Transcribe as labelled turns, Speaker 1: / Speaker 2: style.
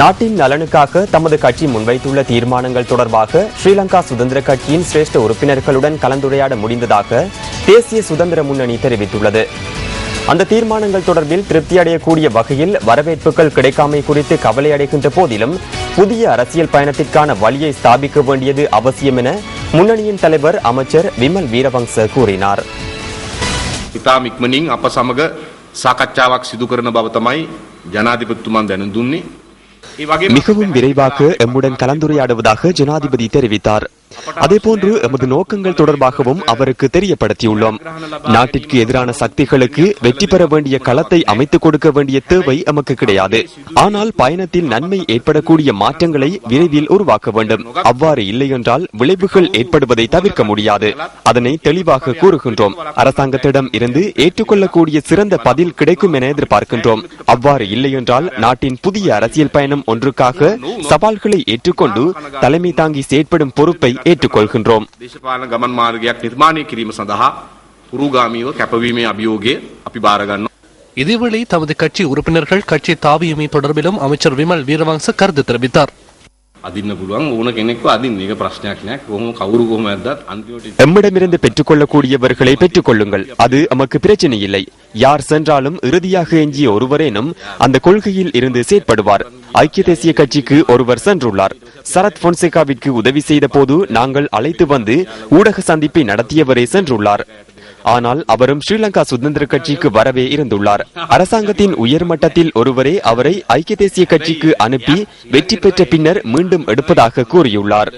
Speaker 1: நாட்டின் நலனுக்காக தமது கட்சி முன்வைத்துள்ள தீர்மானங்கள் தொடர்பாக ஸ்ரீலங்கா சுதந்திர கட்சியின் சிரேஷ்ட உறுப்பினர்களுடன் கலந்துரையாட முடிந்ததாக தேசிய சுதந்திர முன்னணி தெரிவித்துள்ளது அந்த தீர்மானங்கள் தொடர்பில் திருப்தி அடையக்கூடிய வகையில் வரவேற்புகள் கிடைக்காமை குறித்து கவலை அடைகின்ற போதிலும் புதிய அரசியல் பயணத்திற்கான வழியை ஸ்தாபிக்க வேண்டியது அவசியம் என முன்னணியின் தலைவர் அமைச்சர் விமல் வீரவங்ச கூறினார்
Speaker 2: ඉතාම ඉක්මනින් අප සමග සාකච්ඡාවක් සිදු කරන බව තමයි ජනාධිපතිතුමන් දැනුම් දුන්නේ.
Speaker 1: மிகவும் விரைவாக எம்முடன் கலந்துரையாடுவதாக ஜனாதிபதி தெரிவித்தார். அதேபோன்று எமது நோக்கங்கள் தொடர்பாகவும் அவருக்கு தெரியப்படுத்தியுள்ளோம். நாட்டிற்கு எதிரான சக்திகளுக்கு வெற்றி பெற வேண்டிய களத்தை அமைத்துக் கொடுக்க வேண்டிய தேவை எமக்கு கிடையாது. ஆனால் பயணத்தில் நன்மை ஏற்படக்கூடிய மாற்றங்களை விரைவில் உருவாக்க வேண்டும். அவ்வாறு இல்லை என்றால் விளைவுகள் ஏற்படுவதை தவிர்க்க முடியாது. அதனை தெளிவாக கூறுகின்றோம். அரசாங்கத்திடம் இருந்து ஏற்றுக்கொள்ளக்கூடிய சிறந்த பதில் கிடைக்கும் என எதிர்பார்க்கின்றோம். அவ்வாறு இல்லை என்றால் நாட்டின் புதிய அரசியல் பயணம் ஒன்றுக்காக சவால்களை ஏற்றுக்கொண்டு தலைமை தாங்கி செயற்படும் பொறுப்பை ஏற்றுக்கொள்கின்றோம்
Speaker 2: දේශපාලන ගමන් මාර්ගයක් නිර්මාණය කිරීම සඳහා පුරුගාමීව කැපවීමේ අභියෝගය අපි බාරගන්න.
Speaker 3: இதேவேளை தமது கட்சி உறுப்பினர்கள் கட்சி தாவியமை தொடர்பிலும் அமைச்சர் விமல் வீரவங்ச கருத்து தெரிவித்தார்
Speaker 2: අදින්න පුළුවන් ඕන කෙනෙක්ව අදින්න ඒක ප්‍රශ්නයක් නෑ කොහොම කවුරු කොහොම ඇද්දත් අන්තිමට
Speaker 1: எம்மிடமிருந்து பெற்றுக்கொள்ளக்கூடியவர்களை பெற்றுக்கொள்ளுங்கள் அது எமக்கு பிரச்சனை இல்லை யார் சென்றாலும் இறுதியாக எஞ்சிய ஒருவரேனும் அந்த கொள்கையில் இருந்து செயற்படுவார் ஐக்கிய தேசிய கட்சிக்கு ஒருவர் சென்றுள்ளார் சரத் பொன்சேகாவிற்கு உதவி செய்த போது நாங்கள் அழைத்து வந்து ஊடக சந்திப்பை நடத்தியவரே சென்றுள்ளார். ஆனால் அவரும் ஸ்ரீலங்கா சுதந்திர கட்சிக்கு வரவே இருந்துள்ளார். அரசாங்கத்தின் உயர்மட்டத்தில் ஒருவரே அவரை ஐக்கிய தேசிய கட்சிக்கு அனுப்பி வெற்றி பெற்ற பின்னர் மீண்டும் எடுப்பதாக கூறியுள்ளார்.